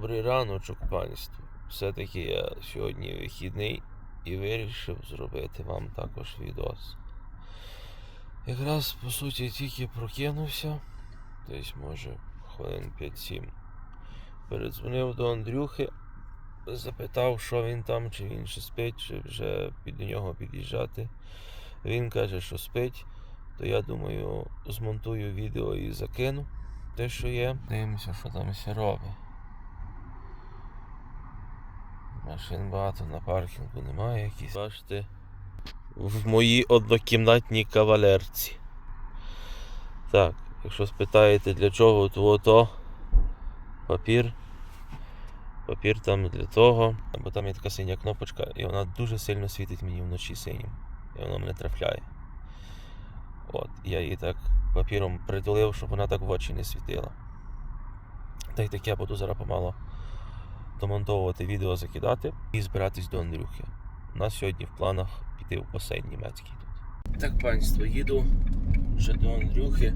Добрий раночок, панство. Все-таки я сьогодні вихідний і вирішив зробити вам також відос. Якраз по суті тільки прокинувся, десь може хвилин 5-7. Передзвонив до Андрюхи, запитав, що він там, чи він ще спить, чи вже під нього під'їжджати. Він каже, що спить, то я думаю, змонтую відео і закину те, що є. Дивимося, що там ще робить. Машин багато на паркінгу немає якісь. Бачите, в моїй однокімнатній кавалерці. Так, якщо спитаєте для чого то, то папір. Папір там для того, або там є така синя кнопочка, і вона дуже сильно світить мені вночі синім. І вона мене трафляє. От, я її так папіром притулив, щоб вона так в очі не світила. Та й так я буду зараз помало домонтовувати відео, закидати і збиратись до Андрюхи. У нас сьогодні в планах піти в басейн німецький тут. Так, панство, їду ще до Андрюхи.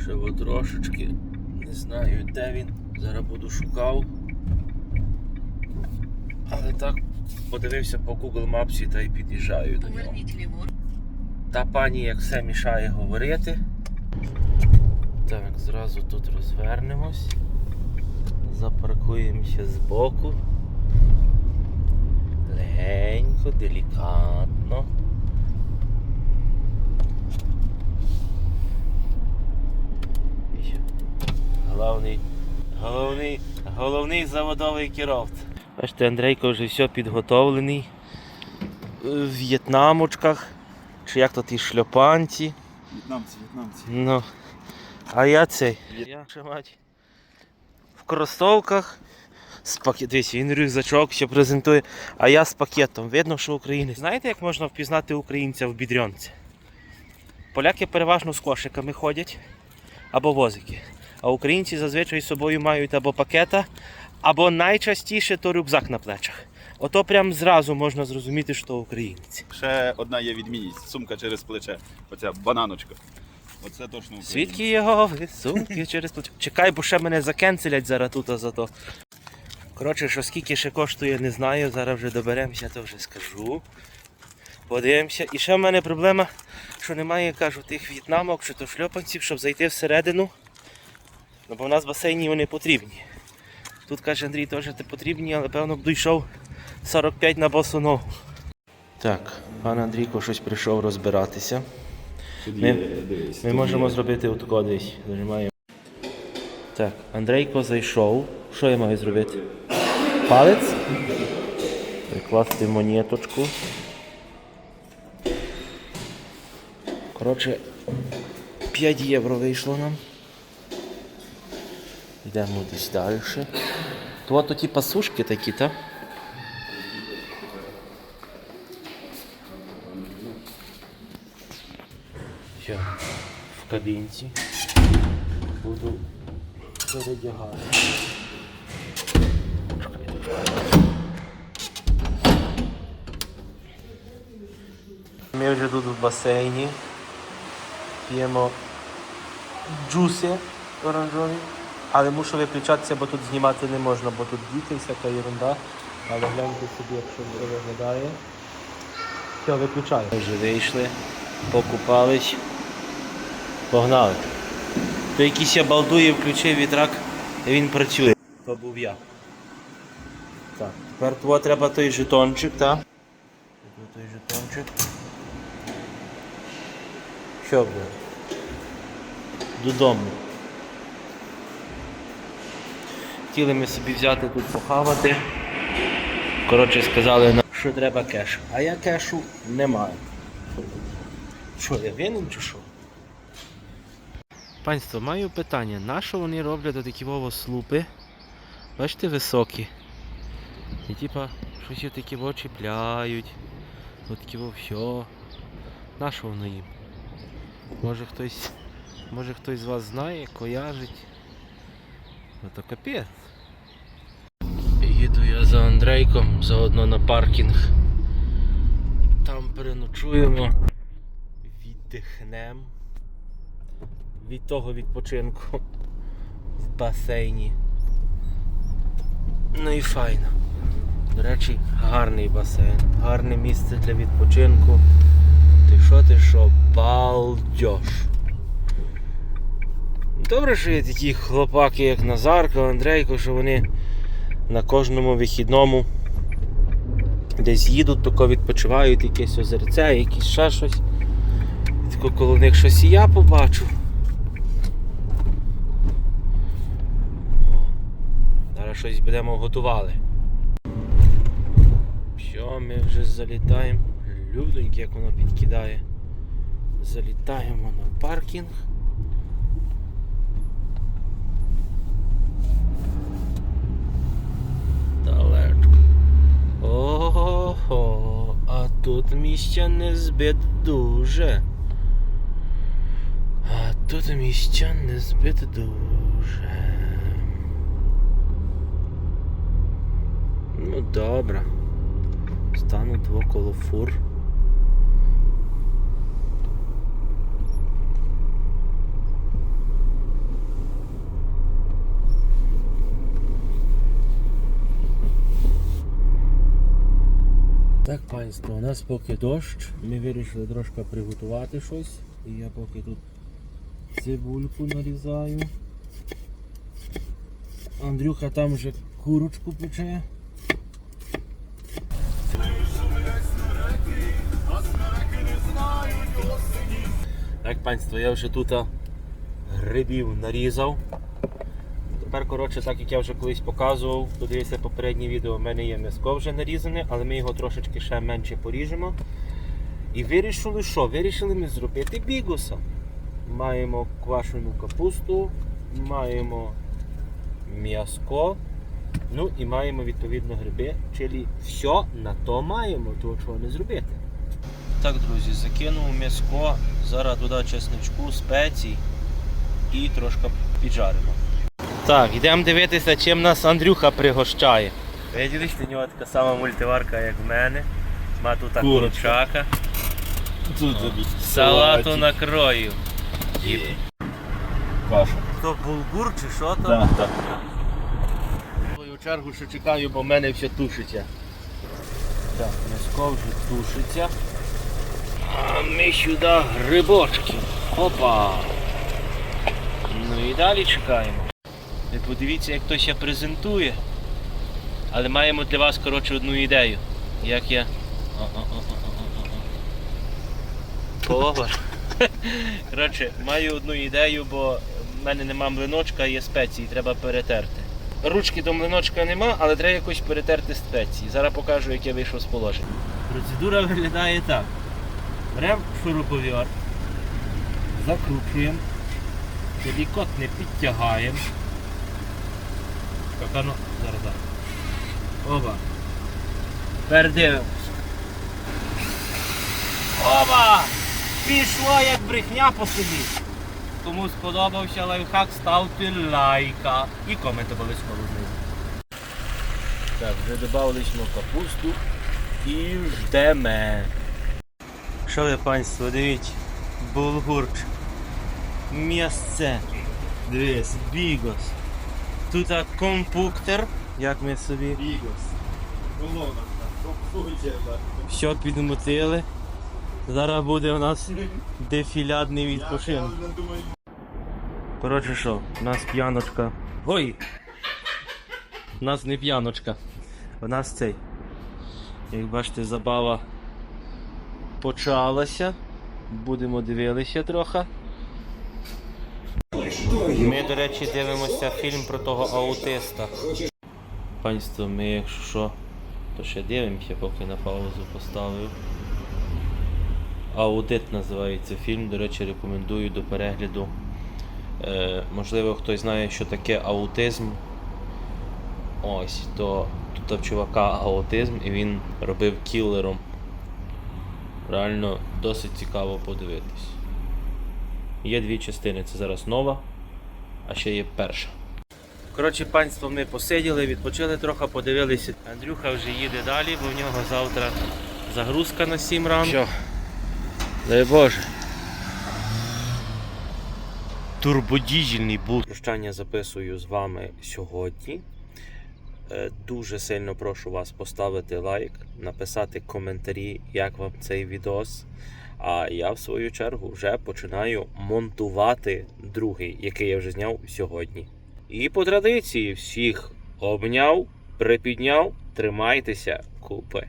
Ще трошечки. Не знаю, де він. Зараз буду шукав. Але так подивився по Google Maps та й під'їжджаю до нього. Та пані як все мішає говорити. Так, зразу тут розвернемось. Запаркуємося збоку. Легенько, делікатно. Головний, головний, головний заводовий керовт. Бачите, Андрейко вже все підготовлений. В в'єтнамочках. Чи як то ті шльопанці. В'єтнамці, в'єтнамці. Ну. А я цей. Я мать. Кросовках. З пакет... Дивись, він рюкзачок ще презентує, а я з пакетом. Видно, що українець. Знаєте, як можна впізнати українця в бідрянці? Поляки переважно з кошиками ходять або возики. А українці зазвичай з собою мають або пакета, або найчастіше то рюкзак на плечах. Ото прям зразу можна зрозуміти, що українці. Ще одна є відмінність. Сумка через плече. Оця бананочка. Оце точно українці. Свідки його, сумки через плече. Чекай, бо ще мене закенселять зараз тут, а за то. Коротше, що скільки ще коштує, не знаю. Зараз вже доберемося, то вже скажу. Подивимося. І ще в мене проблема, що немає, кажу, тих в'єтнамок чи то шльопанців, щоб зайти всередину. Ну, бо в нас басейні вони потрібні. Тут каже Андрій, теж потрібні, але певно б дійшов 45 на босу ногу. Так, пан Андрійко щось прийшов розбиратися. Тут Ми- дивись, Ми можемо є. зробити отако десь. Нажимаємо. Так, Андрейко зайшов. Що я маю зробити? Палець. Прикласти монеточку. Коротше, 5 євро вийшло нам. Йдемо десь далі. То от ті пасушки такі, так? Кабінці. Буду передягати. Ми вже тут в басейні. П'ємо джуси оранжеві. Але мушу виключатися, бо тут знімати не можна, бо тут діти всяка ерунда. Але гляньте собі, якщо все виглядає. Все, виключаю. Ми вже вийшли, покупались. Погнали. То якийсь я балдує, включив вітрак, і він працює. То був я. Так, тепер того треба той жетончик, так? Той жетончик. Що буде? Додому. Хотіли ми собі взяти тут похавати. Коротше, сказали, що треба кеш. А я кешу не маю. Що, я винен чи що? Панство, маю питання. На що вони роблять такі вово слупи? Бачите, високі. І типа щось такі во чіпляють. От такі во все. На що воно їм? Може хтось. Може хтось з вас знає, кояжить. Ну то капець. Їду я за Андрейком, заодно на паркінг. Там переночуємо. Віддихнемо від того відпочинку в басейні. Ну і файно. До речі, гарний басейн, гарне місце для відпочинку. Ти що, ти що, балдеж. Добре, що є такі хлопаки, як Назарко, Андрейко, що вони на кожному вихідному десь їдуть, тако відпочивають, якесь озерце, якесь ще щось. І тако коло них щось і я побачу. Зараз щось будемо готували. Що, ми вже залітаємо. Людоньки, як воно підкидає. Залітаємо на паркінг. Далечко. Ого, а тут місця не збит дуже. А тут місця не збит дуже. Ну добре. Стану двоколо фур. Так, панство, у нас поки дощ. Ми вирішили трошки приготувати щось. І я поки тут цибульку нарізаю. Андрюха там вже курочку пече. Так, панство, я вже тут грибів нарізав. Тепер, коротше, так як я вже колись показував, подивіться попереднє відео, у мене є м'яско вже нарізане, але ми його трошечки ще менше поріжемо. І вирішили що? Вирішили ми зробити бігуса. Маємо квашену капусту, маємо м'яско, ну і маємо відповідно гриби. Чилі все на то маємо, того чого не зробити. Так, друзі, закинув м'яско, зараз туди чесничку, спецій і трошки піджаримо. Так, йдемо дивитися, чим нас Андрюха пригощає. Виділи, що у нього така сама мультиварка, як в мене. Ма тут курчака. Тут Салату накрою. Є. Каша. То булгур чи що то? Так, так. Свою чергу ще чекаю, бо в мене все тушиться. Так, м'яско вже тушиться. А ми сюди грибочки. Опа. Ну і далі чекаємо. Ви подивіться, як хтось ще презентує. Але маємо для вас, коротше, одну ідею. Як я. Повар. Коротше, маю одну ідею, бо в мене нема млиночка, є спеції, треба перетерти. Ручки до млиночка нема, але треба якось перетерти спеції. Зараз покажу, як я вийшов з положення. Процедура виглядає так. Беремо шуруповерт, закручуємо, делікатно підтягаємо. Так, ну, зараз, зараз. Оба. Тепер дивимось. Оба! Пішло як брехня по собі. Кому сподобався лайфхак, ставте лайка і комент обов'язково знизу. Так, вже додали капусту і ждемо. Що панство, дивіться, булгурчик, м'ясце, дивись, бігос. Тут компуктер, як ми собі Бігос. Колона. Так. все підмотили. Зараз буде у нас дефілядний відпочинок. Коротше що, у нас п'яночка. Ой! У нас не п'яночка. У нас цей. Як бачите, забава почалася. Будемо дивилися трохи. Ми, до речі, дивимося фільм про того аутиста. Панство, ми якщо що, то ще дивимося, поки на паузу поставив. Аудит називається фільм. До речі, рекомендую до перегляду. Е, можливо, хтось знає, що таке аутизм. Ось, то тут в чувака аутизм і він робив кілером. Реально досить цікаво подивитись. Є дві частини, це зараз нова, а ще є перша. Коротше, панство, ми посиділи, відпочили трохи, подивилися. Андрюха вже їде далі, бо в нього завтра загрузка на 7 ранку. Що? Дай Боже. Турбодізельний бус. Прощання записую з вами сьогодні. Е, Дуже сильно прошу вас поставити лайк, написати коментарі, як вам цей відос. А я, в свою чергу, вже починаю монтувати другий, який я вже зняв сьогодні. І по традиції всіх обняв, припідняв, тримайтеся, купи.